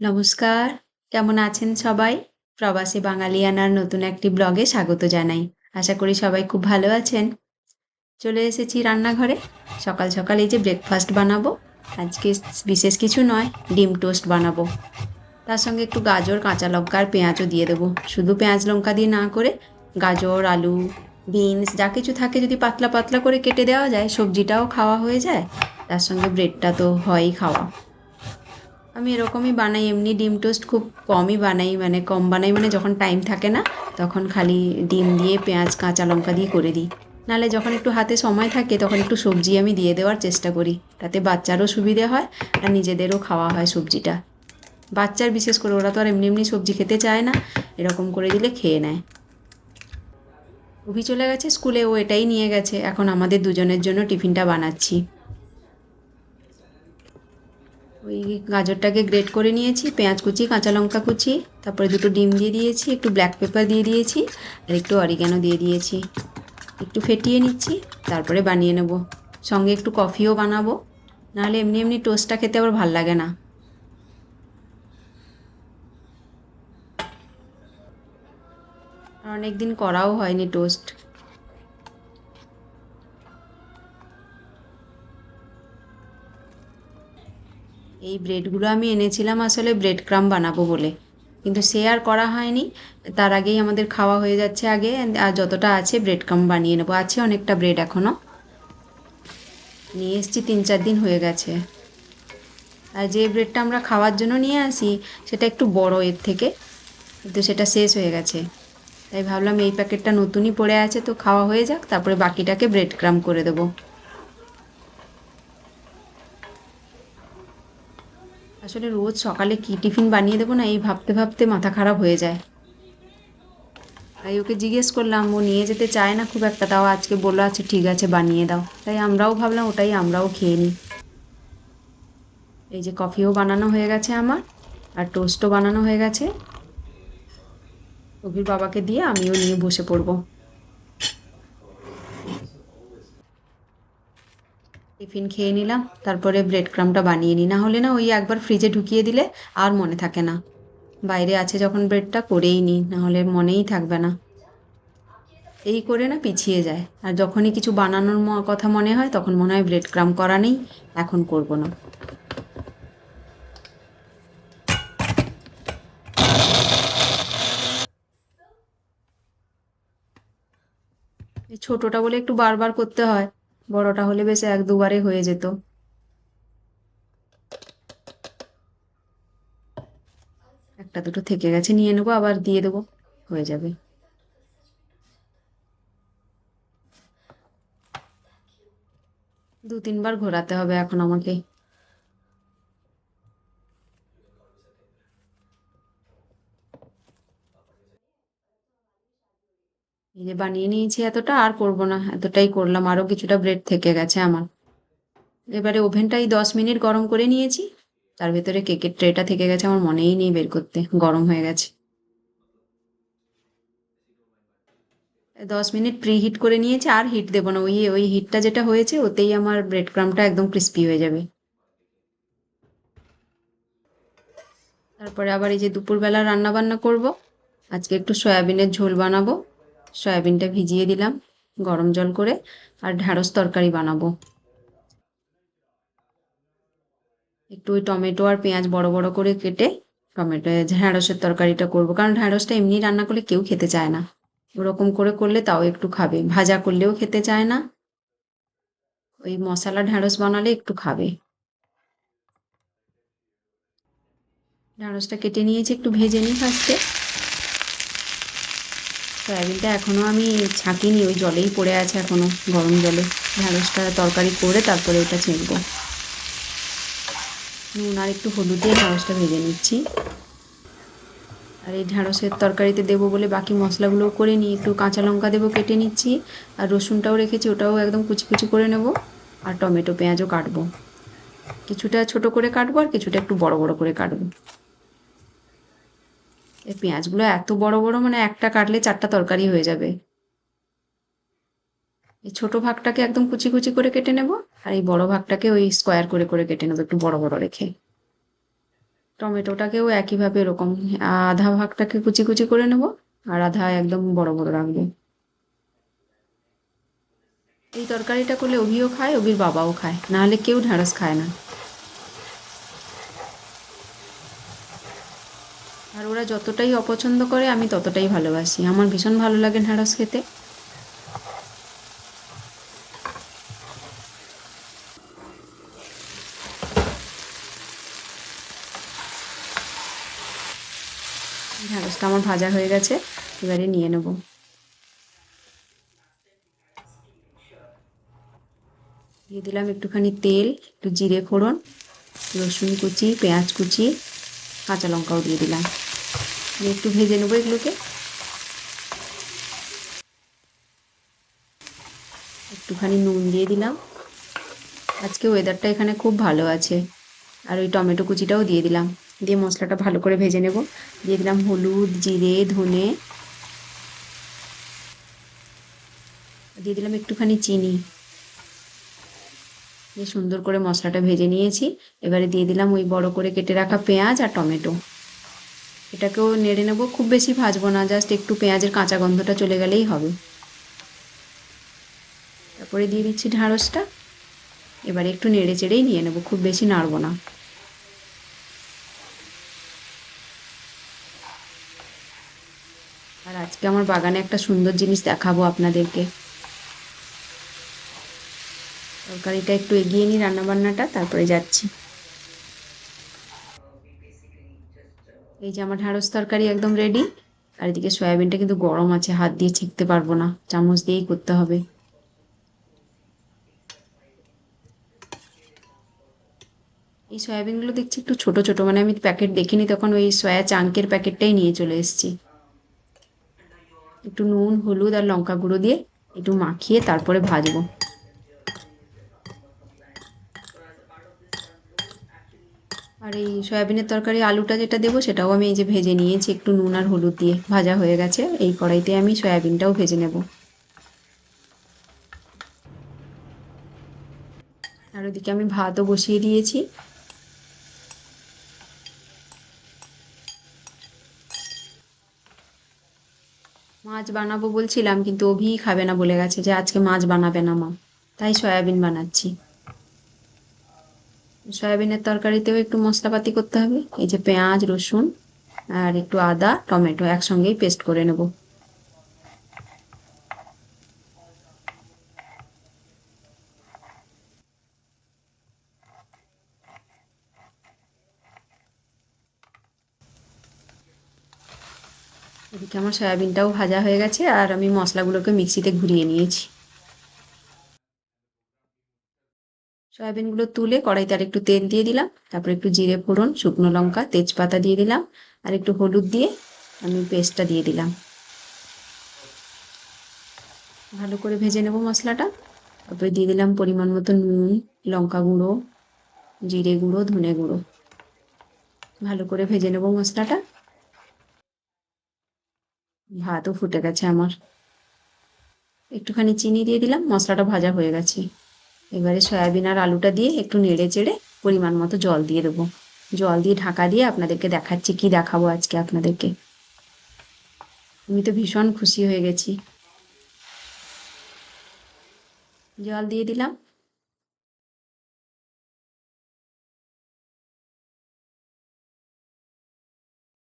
নমস্কার, কেমন আছেন সবাই? প্রবাসী বাঙালিয়ানার নতুন একটি ব্লগে স্বাগত জানাই। আশা করি সবাই খুব ভালো আছেন। চলে এসেছি রান্নাঘরে। সকাল সকাল এই যে ব্রেকফাস্ট বানাবো। আজকে বিশেষ কিছু নয়, ডিম টোস্ট বানাবো। তার সঙ্গে একটু গাজর, কাঁচা লঙ্কা আর পেঁয়াজও দিয়ে দেবো। শুধু পেঁয়াজ লঙ্কা দিয়ে না করে গাজর, আলু, বিনস, যা কিছু থাকে যদি পাতলা পাতলা করে কেটে দেওয়া যায়, সবজিটাও খাওয়া হয়ে যায়। তার সঙ্গে ব্রেডটা তো হয়ই খাওয়া। আমি এরকমই বানাই, এমনি ডিম টোস্ট খুব কমই বানাই মানে কম বানাই মানে যখন টাইম থাকে না, তখন খালি ডিম দিয়ে পেঁয়াজ, কাঁচা লঙ্কা দিয়ে করে দিই। নাহলে যখন একটু হাতে সময় থাকে, তখন একটু সবজি আমি দিয়ে দেওয়ার চেষ্টা করি। তাতে বাচ্চারও সুবিধে হয় আর নিজেদেরও খাওয়া হয় সবজিটা। বাচ্চার বিশেষ করে, ওরা তো আর এমনি এমনি সবজি খেতে চায় না, এরকম করে দিলে খেয়ে নেয়। অভি চলে গেছে স্কুলে, ও এটাই নিয়ে গেছে। এখন আমাদের দুজনের জন্য টিফিনটা বানাচ্ছি। ওই গাজরটাকে গ্রেট করে নিয়েছি, পেঁয়াজ কুচি, কাঁচা লঙ্কা কুচি, তারপরে দুটো ডিম দিয়ে দিয়েছি, একটু ব্ল্যাক পেপার দিয়ে দিয়েছি, আর একটু অরিগ্যানো দিয়ে দিয়েছি। একটু ফেটিয়ে নিচ্ছি, তারপরে বানিয়ে নেব। সঙ্গে একটু কফিও বানাবো, নাহলে এমনি এমনি টোস্টটা খেতে আবার ভালো লাগে না। অনেক দিন করাও হয়নি টোস্ট এই ব্রেডগুলো আমি এনেছিলাম আসলে ব্রেড ক্রাম বানাবো বলে। কিন্তু সে আর করা হয়নি। তার আগেই আমাদের খাওয়া হয়ে যাচ্ছে আগে। আর যতটা আছে ব্রেড ক্রাম বানিয়ে নেব। আছে অনেকটা ব্রেড এখনও নিয়ে এসছি তিন চার দিন হয়ে গেছে। আর যে ব্রেডটা আমরা খাওয়ার জন্য নিয়ে আসি, সেটা একটু বড় এর থেকে। কিন্তু সেটা শেষ হয়ে গেছে। তাই ভাবলাম এই প্যাকেটটা নতুনই পড়ে আছে, তো খাওয়া হয়ে যাক। তারপরে বাকিটাকে ব্রেড ক্রাম করে দেবো। আসলে রোজ সকালে কী টিফিন বানিয়ে দেবো না, এই ভাবতে ভাবতে মাথা খারাপ হয়ে যায়। তাই ওকে জিজ্ঞেস করলাম, ও নিয়ে যেতে চায় না খুব একটা, তাও আজকে বলল আচ্ছা ঠিক আছে, বানিয়ে দাও। তাই আমরাও ভাবলাম, ওটাই আমরাও খেয়ে নিই। এই যে কফিও বানানো হয়ে গেছে আমার, আর টোস্টও বানানো হয়ে গেছে। অভির বাবাকে দিয়ে আমিও নিয়ে বসে পড়ব। টিফিন খেয়ে নিলাম, তারপরে ব্রেড ক্রামটা বানিয়ে নিই। না হলে না ওই একবার ফ্রিজে ঢুকিয়ে দিলে আর মনে থাকে না। বাইরে আছে যখন ব্রেডটা করেই নিই, না হলে মনেই থাকবে না। এই করে না পিছিয়ে যায়। আর যখনই কিছু বানানোর কথা মনে হয়, তখন মনে হয় ব্রেড ক্রাম করা নেই, এখন করব না। ছোটোটা বলে একটু বারবার করতে হয়। বড়টা হলে বেশ এক দুবারে হয়ে যেত। একটা দুটো থেকে গেছে, নিয়ে নেব, আবার দিয়ে দেবো, হয়ে যাবে। দু তিনবার ঘোরাতে হবে এখন আমাকে এই যে বানিয়ে নিয়েছি এতটা, আর করব না, এতটাই করলাম। আরও কিছুটা ব্রেড থেকে গেছে আমার। এবারে ওভেনটাই দশ মিনিট গরম করে নিয়েছি। তার ভেতরে কেকের ট্রেটা থেকে গেছে, আমার মনেই নেই বের করতে। গরম হয়ে গেছে। দশ মিনিট প্রি হিট করে নিয়েছি, আর হিট দেবো না। ওই ওই হিটটা যেটা হয়েছে, ওতেই আমার ব্রেড ক্রামটা একদম ক্রিস্পি হয়ে যাবে। তারপরে আবার এই যে দুপুরবেলা রান্না বান্না করব, আজকে একটু সয়াবিনের ঝোল বানাবো। সয়াবিনটা ভিজিয়ে দিলাম, গরম জল করে, আর ঢ্যাঁড়স তরকারি বানাবো। একটু ওই টমেটো আর পেঁয়াজ বড় বড় করে কেটে টমেটো, ঢ্যাঁড়সের তরকারিটা করব। কারণ ঢ্যাঁড়সটা এমনি রান্না করলে কেউ খেতে চায় না। ওরকম করে করলে তাও একটু খাবে। ভাজা করলেও খেতে চায় না। ওই মশলা ঢ্যাঁড়স বানালে একটু খাবে। ঢ্যাঁড়সটা কেটে নিয়েছি, একটু ভেজে নিই ফার্স্টে। সয়াবিনটা এখনও আমি ছাঁকিনি, ওই জলেই পড়ে আছে এখনও গরম জলে। ঢ্যাঁড়সটা তরকারি করে তারপরে ওটা ছেঁকবো। নুন আর একটু হলুদ দিয়ে ঢ্যাঁড়সটা ভেজে নিচ্ছি। আর এই ঢ্যাঁড়সের তরকারিতে দেবো বলে বাকি মশলাগুলোও করে নিই একটু কাঁচা লঙ্কা দেবো কেটে নিচ্ছি, আর রসুনটাও রেখেছি, ওটাও একদম কুচি কুচি করে নেব, আর টমেটো, পেঁয়াজও কাটবো। কিছুটা ছোট করে কাটবো আর কিছুটা একটু বড় বড় করে কাটবো। এই পেঁয়াজগুলো এত বড় বড় মানে একটা কাটলে চারটা তরকারি হয়ে যাবে। এই ছোট ভাগটাকে একদম কুচি কুচি করে কেটে নেব, আর এই বড় ভাগটাকে ওই স্কোয়ার করে করে কেটে নেব একটু বড় বড় রেখে। টমেটোটাকেও একইভাবে এরকম, আধা ভাগটাকে কুচি কুচি করে নেব, আর আধা একদম বড় বড় রাখব। এই তরকারিটা করলে অভিও খায়, অভির বাবাও খায় নাহলে কেউ ঢ্যাঁড়স খায় না। আর ওরা যতটাই অপছন্দ করে, আমি ততটাই ভালোবাসি। আমার ভীষণ ভালো লাগে ঢ্যাঁড়স খেতে। ঢ্যাঁড়সটা আমার ভাজা হয়ে গেছে, এবারে নিয়ে নেব। দিয়ে দিলাম একটুখানি তেল, একটু জিরে ফোড়ন, রসুন কুচি, পেঁয়াজ কুচি, কাঁচা লঙ্কাও দিয়ে দিলাম। দিয়ে একটু ভেজে নেব এগুলোকে। একটুখানি নুন দিয়ে দিলাম। আজকে ওয়েদারটা এখানে খুব ভালো আছে। আর ওই টমেটো কুচিটাও দিয়ে দিলাম। দিয়ে মশলাটা ভালো করে ভেজে নেব। দিয়ে দিলাম হলুদ, জিরে, ধনে। দিয়ে দিলাম একটুখানি চিনি। দিয়ে সুন্দর করে মশলাটা ভেজে নিয়েছি। এবারে দিয়ে দিলাম ওই বড় করে কেটে রাখা পেঁয়াজ আর টমেটো। এটাকেও নেড়ে নেব, খুব বেশি ভাজবো না জাস্ট একটু পেঁয়াজের কাঁচা গন্ধটা চলে গেলেই হবে। তারপরে দিয়ে দিচ্ছি ঢ্যাঁড়সটা এবারে একটু নেড়ে চেড়েই নিয়ে নেব, খুব বেশি নাড়বো না। আর আজকে আমার বাগানে একটা সুন্দর জিনিস দেখাবো আপনাদেরকে। তরকারিটা একটু এগিয়ে নিই রান্নাবান্নাটা, তারপরে যাচ্ছি। এই যে আমার ঢ্যাঁড়স তরকারি একদম রেডি আর এদিকে সয়াবিনটা কিন্তু গরম আছে, হাত দিয়ে ছেঁকতে পারব না, চামচ দিয়েই করতে হবে। এই সয়াবিনগুলো দেখছি একটু ছোট ছোট মানে আমি প্যাকেট দেখিনি, তখন ওই সয়া চাঙ্কের প্যাকেটটাই নিয়ে চলে এসেছি। একটু নুন, হলুদ আর লঙ্কা গুঁড়ো দিয়ে একটু মাখিয়ে তারপরে ভাজবো। আর এই সয়াবিনের তরকারি আলুটা যেটা দেবো সেটাও আমি এই যে ভেজে নিয়েছি, একটু নুন আর হলুদ দিয়ে। ভাজা হয়ে গেছে, এই কড়াইতে আমি সয়াবিনটাও ভেজে নেব। আর ওদিকে আমি ভাতও বসিয়ে দিয়েছি। মাছ বানাবো বলছিলাম, কিন্তু অভি খাবে না বলে গেছে যে আজকে মাছ বানাবে না মা, তাই সয়াবিন বানাচ্ছি। সয়াবিনের তরকারিতেও একটু মশলাপাতি করতে হবে। এই যে পেঁয়াজ, রসুন আর একটু আদা, টমেটো একসঙ্গেই পেস্ট করে নেব। এদিকে আমার সয়াবিনটাও ভাজা হয়ে গেছে আর আমি মশলাগুলোকে মিক্সিতে ঘুরিয়ে নিয়েছি। সয়াবিনগুলো তুলে কড়াইতে আর একটু তেল দিয়ে দিলাম। তারপর একটু জিরে ফোড়ন, শুকনো লঙ্কা, তেজপাতা দিয়ে দিলাম। আর একটু হলুদ দিয়ে আমি পেস্টটা দিয়ে দিলাম। ভালো করে ভেজে নেব মশলাটা। তারপরে দিয়ে দিলাম পরিমাণ মতো নুন, লঙ্কা গুঁড়ো, জিরে গুঁড়ো, ধনে গুঁড়ো। ভালো করে ভেজে নেব মশলাটা। ভাতও ফুটে গেছে আমার। একটুখানি চিনি দিয়ে দিলাম, মশলাটা ভাজা হয়ে গেছে। এবারে সয়াবিন আর আলুটা দিয়ে একটু নেড়ে চেড়ে পরিমাণ মতো জল দিয়ে দেবো। জল দিয়ে ঢাকা দিয়ে আপনাদেরকে দেখাচ্ছি, কি দেখাবো আজকে আপনাদেরকে। আমি তো ভীষণ খুশি হয়ে গেছি। জল দিয়ে দিলাম।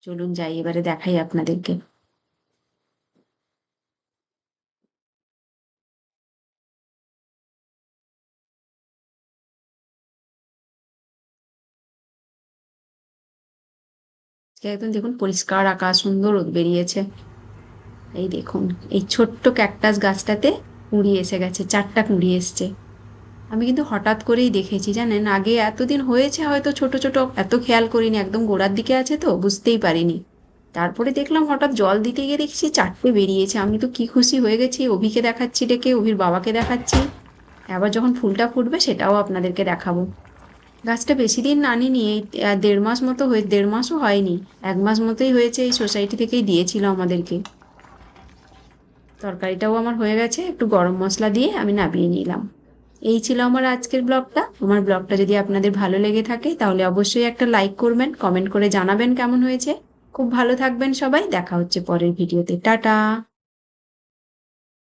চলুন যাই, এবারে দেখাই আপনাদেরকে। একদম দেখুন পরিষ্কার আকাশ সুন্দর রোদ বেরিয়েছে। এই দেখুন, এই ছোট্ট ক্যাকটাস গাছটাতে কুঁড়ি এসে গেছে, চারটা কুঁড়ি এসছে। আমি কিন্তু হঠাৎ করেই দেখেছি, জানেন? আগে এতদিন হয়েছে হয়তো ছোট ছোট, এত খেয়াল করিনি, একদম গোড়ার দিকে আছে তো, বুঝতেই পারিনি। তারপরে দেখলাম হঠাৎ জল দিতে গিয়ে দেখছি চারটে বেরিয়েছে। আমি তো কি খুশি হয়ে গেছি, অভিকে দেখাচ্ছি ডেকে, অভির বাবাকে দেখাচ্ছি। আবার যখন ফুলটা ফুটবে সেটাও আপনাদেরকে দেখাবো। গাছটা বেশি দিন আনিনি এই দেড় মাস মতো হয়ে, দেড় মাসও হয়নি। এক মাস মতোই হয়েছে এই সোসাইটি থেকেই দিয়েছিল আমাদেরকে। তরকারিটাও আমার হয়ে গেছে, একটু গরম মশলা দিয়ে আমি নামিয়ে নিলাম। এই ছিল আমার আজকের ব্লগটা। আমার ব্লগটা যদি আপনাদের ভালো লেগে থাকে, তাহলে অবশ্যই একটা লাইক করবেন কমেন্ট করে জানাবেন কেমন হয়েছে। খুব ভালো থাকবেন সবাই, দেখা হচ্ছে পরের ভিডিওতে টাটা!